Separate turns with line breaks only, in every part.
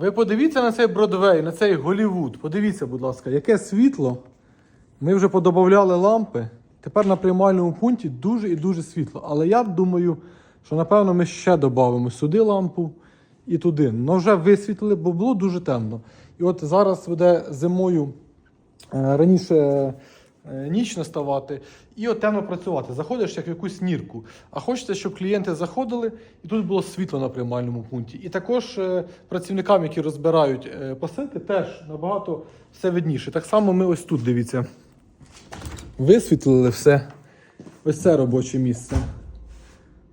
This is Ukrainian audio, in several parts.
Ви подивіться на цей Бродвей, на цей Голівуд. Подивіться, будь ласка, яке світло. Ми вже подобавляли лампи. Тепер на приймальному пункті дуже і дуже світло. Але я думаю, що напевно ми ще додамо сюди лампу і туди. Ну вже висвітлили, бо було дуже темно. І от зараз буде зимою е, раніше ніч наставати, і темно працювати. Заходиш як в якусь нірку. А хочеться, щоб клієнти заходили, і тут було світло на приймальному пункті. І також е, працівникам, які розбирають е, посилки, теж набагато все видніше. Так само ми ось тут дивіться. Висвітлили все. Ось це робоче місце.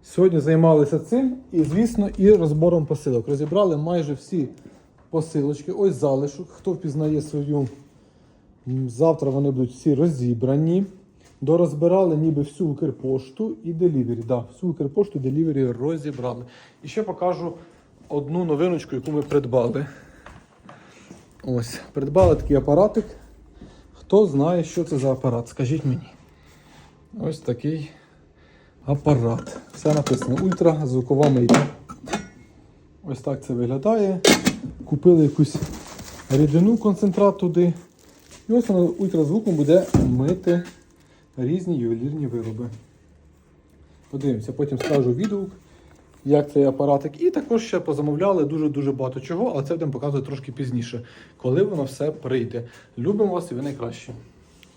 Сьогодні займалися цим і, звісно, і розбором посилок. Розібрали майже всі посилочки. Ось залишок. Хто впізнає свою. Завтра вони будуть всі розібрані. Дорозбирали ніби всю Укрпошту і делівері. Да, всю Укрпошту делівері розібрали. І ще покажу одну новиночку, яку ми придбали. Ось, придбали такий апаратик. Хто знає, що це за апарат? Скажіть мені. Ось такий апарат. Все написано ультразвукова мийка. Ось так це виглядає. Купили якусь рідину концентрат туди. І ось воно ультразвуком буде мити різні ювелірні вироби. Подивимося, потім скажу відгук, як цей апаратик. І також ще позамовляли дуже-дуже багато чого, але це будемо показувати трошки пізніше, коли воно все прийде. Любимо вас і ви найкращі.